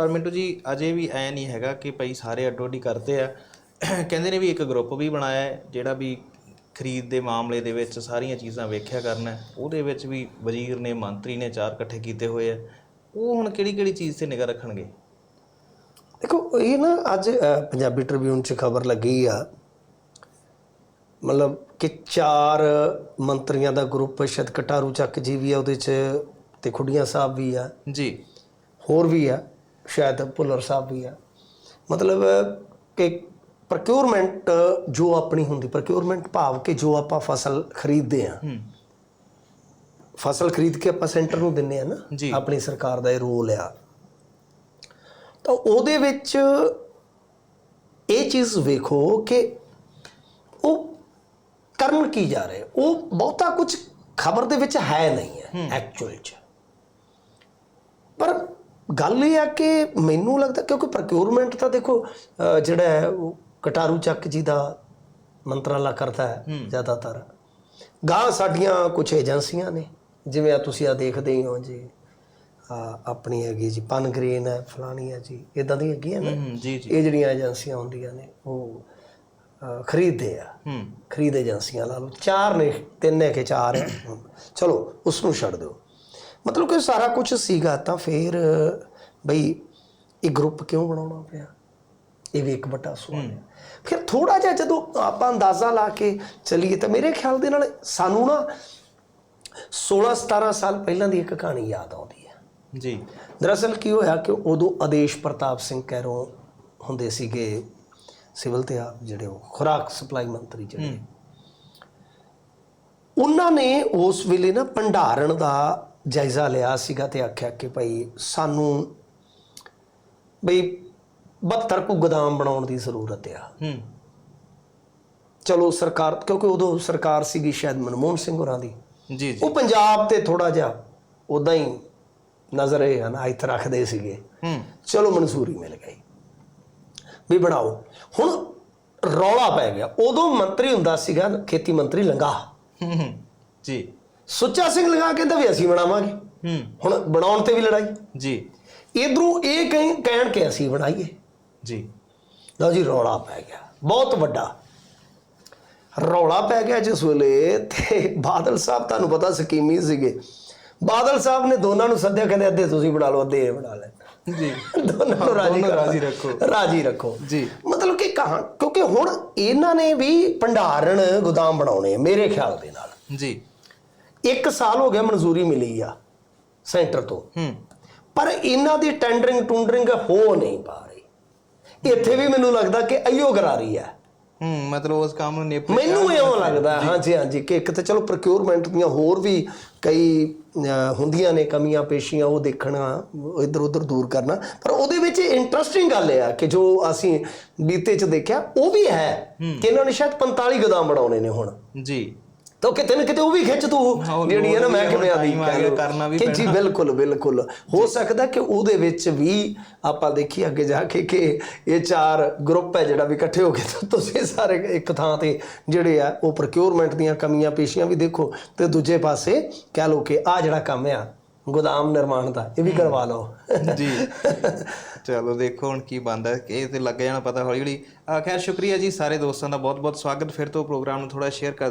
ਪਰ ਮਿੰਟੂ ਜੀ ਅਜੇ ਵੀ ਐ ਨਹੀਂ ਹੈਗਾ ਕਿ ਭਾਈ ਸਾਰੇ ਅੱਡੋ ਅੱਡੀ ਕਰਦੇ ਆ। ਕਹਿੰਦੇ ਨੇ ਵੀ ਇੱਕ ਗਰੁੱਪ ਵੀ ਬਣਾਇਆ ਹੈ ਜਿਹੜਾ ਵੀ ਖਰੀਦ ਦੇ ਮਾਮਲੇ ਦੇ ਵਿੱਚ ਸਾਰੀਆਂ ਚੀਜ਼ਾਂ ਵੇਖਿਆ ਕਰਨਾ। ਉਹਦੇ ਵਿੱਚ ਵੀ ਵਜ਼ੀਰ ਨੇ ਮੰਤਰੀ ਨੇ ਚਾਰ ਇਕੱਠੇ ਕੀਤੇ ਹੋਏ ਆ। ਉਹ ਹੁਣ ਕਿਹੜੀ ਕਿਹੜੀ ਚੀਜ਼ ਤੇ ਨਿਗਾਹ ਰੱਖਣਗੇ? ਦੇਖੋ ਇਹ ਨਾ ਅੱਜ ਪੰਜਾਬੀ ਟ੍ਰਿਬਿਊਨ 'ਚ ਖਬਰ ਲੱਗੀ ਆ। ਮਤਲਬ ਕਿ ਚਾਰ ਮੰਤਰੀਆਂ ਦਾ ਗਰੁੱਪ ਸ਼ਤ ਕਟਾਰੂ ਚੱਕ ਜੀ ਵੀ ਆ ਉਹਦੇ 'ਚ ਤੇ ਖੁੱਡੀਆਂ ਸਾਹਿਬ ਵੀ ਆ। ਜੀ। ਹੋਰ ਵੀ ਆ। ਸ਼ਾਇਦ ਭੁੱਲਰ ਸਾਹਿਬ ਵੀ ਆ। ਮਤਲਬ ਕਿ ਪ੍ਰੋਕਿਉਰਮੈਂਟ ਜੋ ਆਪਣੀ ਹੁੰਦੀ ਪ੍ਰੋਕਿਉਰਮੈਂਟ ਭਾਵ ਕਿ ਜੋ ਆਪਾਂ ਫਸਲ ਖਰੀਦਦੇ ਆ ਫਸਲ ਖਰੀਦ ਕੇ ਆਪਾਂ ਸੈਂਟਰ ਨੂੰ ਦਿੰਨੇ ਆ ਨਾ। ਆਪਣੀ ਸਰਕਾਰ ਦਾ ਇਹ ਰੋਲ ਆ। ਤਾਂ ਉਹਦੇ ਵਿੱਚ ਇਹ ਚੀਜ਼ ਵੇਖੋ ਕਿ ਉਹ ਕਰਨ ਕੀ ਜਾ ਰਹੇ। ਉਹ ਬਹੁਤਾ ਕੁਝ ਖਬਰ ਦੇ ਵਿੱਚ ਹੈ ਨਹੀਂ ਹੈ ਐਕਚੁਅਲ ਚ। ਗੱਲ ਇਹ ਆ ਕਿ ਮੈਨੂੰ ਲੱਗਦਾ ਕਿਉਂਕਿ ਪ੍ਰੋਕਿਉਰਮੈਂਟ ਤਾਂ ਦੇਖੋ ਜਿਹੜਾ ਹੈ ਉਹ ਕਟਾਰੂ ਚੱਕ ਜੀ ਦਾ ਮੰਤਰਾਲਾ ਕਰਦਾ ਹੈ ਜ਼ਿਆਦਾਤਰ। ਗਾਂ ਸਾਡੀਆਂ ਕੁਝ ਏਜੰਸੀਆਂ ਨੇ ਜਿਵੇਂ ਆ ਤੁਸੀਂ ਆ ਦੇਖਦੇ ਹੀ ਹੋ ਜੀ ਆ ਆਪਣੀ ਹੈਗੀ ਜੀ ਪਨਗ੍ਰੇਨ ਹੈ ਫਲਾਣੀ ਹੈ ਜੀ ਇਦਾਂ ਦੀ ਹੈਗੀਆਂ ਨਾ। ਹੂੰ ਜੀ ਜੀ। ਇਹ ਜਿਹੜੀਆਂ ਏਜੰਸੀਆਂ ਹੁੰਦੀਆਂ ਨੇ ਉਹ ਖਰੀਦਦੇ ਆ। ਖਰੀਦ ਏਜੰਸੀਆਂ ਲਾ ਲਓ। ਚਾਰ ਨੇ ਤਿੰਨ ਹੈ ਕਿ ਚਾਰ ਹੈ। ਚਲੋ ਉਸ ਨੂੰ ਛੱਡ ਦਿਓ। ਮਤਲਬ ਕਿ ਸਾਰਾ ਕੁਝ ਸੀਗਾ ਤਾਂ ਫਿਰ ਬਈ ਇਹ ਗਰੁੱਪ ਕਿਉਂ ਬਣਾਉਣਾ ਪਿਆ? ਇਹ ਵੀ ਇੱਕ ਵੱਡਾ ਸਵਾਲ ਹੈ। ਫਿਰ ਥੋੜਾ ਜਿਹਾ ਜਦੋਂ ਆਪਾਂ ਅੰਦਾਜ਼ਾ ਲਾ ਕੇ ਚੱਲੀਏ ਤਾਂ ਮੇਰੇ ਖਿਆਲ ਦੇ ਨਾਲ ਸਾਨੂੰ ਨਾ 16 17 ਸਾਲ ਪਹਿਲਾਂ ਦੀ ਇੱਕ ਕਹਾਣੀ ਯਾਦ ਆਉਂਦੀ ਹੈ। ਜੀ। ਦਰਅਸਲ ਕੀ ਹੋਇਆ ਕਿ ਉਦੋਂ ਆਦੇਸ਼ ਪ੍ਰਤਾਪ ਸਿੰਘ ਕੈਰੋਂ ਹੁੰਦੇ ਸੀਗੇ ਸਿਵਲ ਤੇ ਆਪ ਜਿਹੜੇ ਉਹ ਖੁਰਾਕ ਸਪਲਾਈ ਮੰਤਰੀ ਜਿਹੜੇ ਉਹਨਾਂ ਨੇ ਉਸ ਵੇਲੇ ਨਾ ਭੰਡਾਰਨ ਦਾ ਜਾਇਜ਼ਾ ਲਿਆ ਸੀਗਾ ਤੇ ਆਖਿਆ ਕਿ ਭਾਈ ਸਾਨੂੰ ਬਈ 72 ਕੁ ਗੋਦਾਮ ਬਣਾਉਣ ਦੀ ਜ਼ਰੂਰਤ ਆ। ਹੂੰ। ਚਲੋ ਸਰਕਾਰ ਕਿਉਂਕਿ ਉਦੋਂ ਸਰਕਾਰ ਸੀਗੀ ਸ਼ਾਇਦ ਮਨਮੋਹਨ ਸਿੰਘ ਹੋਰਾਂ ਦੀ। ਜੀ ਜੀ। ਉਹ ਪੰਜਾਬ ਤੇ ਥੋੜਾ ਜਿਹਾ ਉਦਾਂ ਹੀ ਨਜ਼ਰ ਇਹ ਹਨ ਇੱਥੇ ਰੱਖਦੇ ਸੀਗੇ। ਹੂੰ। ਚਲੋ ਮਨਜ਼ੂਰੀ ਮਿਲ ਗਈ। ਵੀ ਬਣਾਓ। ਹੁਣ ਰੌਲਾ ਪੈ ਗਿਆ। ਉਦੋਂ ਮੰਤਰੀ ਹੁੰਦਾ ਸੀਗਾ ਖੇਤੀ ਮੰਤਰੀ ਲੰਗਾ। ਹੂੰ ਹੂੰ, ਜੀ। ਸੁੱਚਾ ਸਿੰਘ ਲੰਗਾ ਕਹਿੰਦਾ ਵੀ ਅਸੀਂ ਬਣਾਵਾਂਗੇ। ਹੂੰ। ਹੁਣ ਬਣਾਉਣ ਤੇ ਵੀ ਲੜਾਈ। ਜੀ। ਇਧਰੋਂ ਇਹ ਕਹਿ ਕਹਿਣ ਕਿ ਅਸੀਂ ਬਣਾਈਏ। ਜੀ। ਲਓ ਜੀ ਰੌਲਾ ਪੈ ਗਿਆ। ਬਹੁਤ ਵੱਡਾ। ਰੌਲਾ ਪੈ ਗਿਆ ਜਿਸ ਵੇਲੇ ਤੇ ਬਾਦਲ ਸਾਹਿਬ ਤੁਹਾਨੂੰ ਪਤਾ ਸਕੀਮੀ ਸੀਗੇ। ਬਾਦਲ ਸਾਹਿਬ ਨੇ ਦੋਨਾਂ ਨੂੰ ਸੱਦਿਆ ਕਹਿੰਦੇ ਅੱਧੇ ਤੁਸੀਂ ਬਣਾ ਲਓ ਅੱਧੇ ਇਹ ਬਣਾ ਲੈ ਜੀ। ਦੋਨਾਂ ਨੂੰ ਰਾਜੀ ਦੋਨੋਂ ਰਾਜ਼ੀ। ਰੱਖੋ। ਰਾਜੀ ਰੱਖੋ। ਜੀ। ਮਤਲਬ ਕਿ ਕਹਾਂ ਕਿਉਂਕਿ ਹੁਣ ਇਹਨਾਂ ਨੇ ਵੀ ਭੰਡਾਰਨ ਗੋਦਾਮ ਬਣਾਉਣੇ ਆ ਮੇਰੇ ਖਿਆਲ ਦੇ ਨਾਲ। ਜੀ। ਇੱਕ ਸਾਲ ਹੋ ਗਿਆ ਮਨਜ਼ੂਰੀ ਮਿਲੀ ਆ ਸੈਂਟਰ ਤੋਂ। ਹੂੰ। ਪਰ ਇਹਨਾਂ ਦੀ ਟੈਂਡਰਿੰਗ ਟੂੰਡਰਿੰਗ ਹੋ ਨਹੀਂ ਪਾ ਰਹੀ। ਇੱਥੇ ਵੀ ਮੈਨੂੰ ਲੱਗਦਾ ਕਿ ਅਈਓ ਗਰਾਰੀ ਹੈ ਹੂੰ ਮਤਲਬ ਉਸ ਕੰਮ ਨੂੰ ਨਿਪ ਮੈਨੂੰ ਇਉਂ ਲੱਗਦਾ ਹਾਂਜੀ ਹਾਂਜੀ ਕਿ ਇੱਕ ਤਾਂ ਚਲੋ ਪ੍ਰੋਕਿਉਰਮੈਂਟ ਦੀਆਂ ਹੋਰ ਵੀ ਕਈ ਹੁੰਦੀਆਂ ਨੇ ਕਮੀਆਂ ਪੇਸ਼ੀਆਂ ਉਹ ਦੇਖਣਾ ਇੱਧਰ ਉੱਧਰ ਦੂਰ ਕਰਨਾ। ਪਰ ਉਹਦੇ ਵਿੱਚ ਇੰਟਰਸਟਿੰਗ ਗੱਲ ਇਹ ਆ ਕਿ ਜੋ ਅਸੀਂ ਬੀਤੇ ਚ ਦੇਖਿਆ ਉਹ ਵੀ ਹੈ ਕਿ ਇਹਨਾਂ ਨੇ ਸ਼ਾਇਦ 45 ਗੋਦਾਮ ਬਣਾਉਣੇ ਨੇ ਹੁਣ। ਜੀ। ਤਾਂ ਕਿਤੇ ਨਾ ਕਿਤੇ ਉਹ ਵੀ ਖਿੱਚ ਤੂੰ। ਜਿਹੜੀ ਹੈ ਨਾ ਮੈਂ ਕਿਵੇਂ ਆਦੀ ਆ ਕਰਨਾ ਵੀ ਕਿ ਜੀ ਬਿਲਕੁਲ ਬਿਲਕੁਲ। ਹੋ ਸਕਦਾ ਕਿ ਉਹਦੇ ਵਿੱਚ ਵੀ ਆਪਾਂ ਦੇਖੀ ਅੱਗੇ ਜਾ ਕੇ ਕਿ ਇਹ ਚਾਰ ਗਰੁੱਪ ਹੈ ਜਿਹੜਾ ਵੀ ਇਕੱਠੇ ਹੋ ਕੇ ਤੁਸੀਂ ਸਾਰੇ ਇੱਕ ਥਾਂ ਤੇ ਜਿਹੜੇ ਆ ਉਹ ਪ੍ਰੋਕਿਉਰਮੈਂਟ ਦੀਆਂ ਕਮੀਆਂ ਪੇਸ਼ੀਆਂ ਵੀ ਦੇਖੋ ਤੇ ਦੂਜੇ ਪਾਸੇ ਕਹਿ ਲਓ ਕਿ ਆ ਜਿਹੜਾ ਕੰਮ ਆ ਗੋਦਾਮ ਨਿਰਮਾਣ ਦਾ ਇਹ ਵੀ ਕਰਵਾ ਲਓ। ਜੀ। ਚਲੋ ਦੇਖੋ ਹੁਣ ਕੀ ਬਣਦਾ ਹੈ। ਇਹ ਤੇ ਲੱਗ ਜਾਣਾ ਪਤਾ ਹੌਲੀ ਹੌਲੀ। ਅਹ ਖੈਰ ਸ਼ੁਕਰੀਆ ਜੀ ਸਾਰੇ ਦੋਸਤਾਂ ਦਾ ਬਹੁਤ ਬਹੁਤ ਸਵਾਗਤ। ਫਿਰ ਤੋਂ ਪ੍ਰੋਗਰਾਮ ਨੂੰ ਥੋੜਾ ਸ਼ੇਅਰ ਕਰ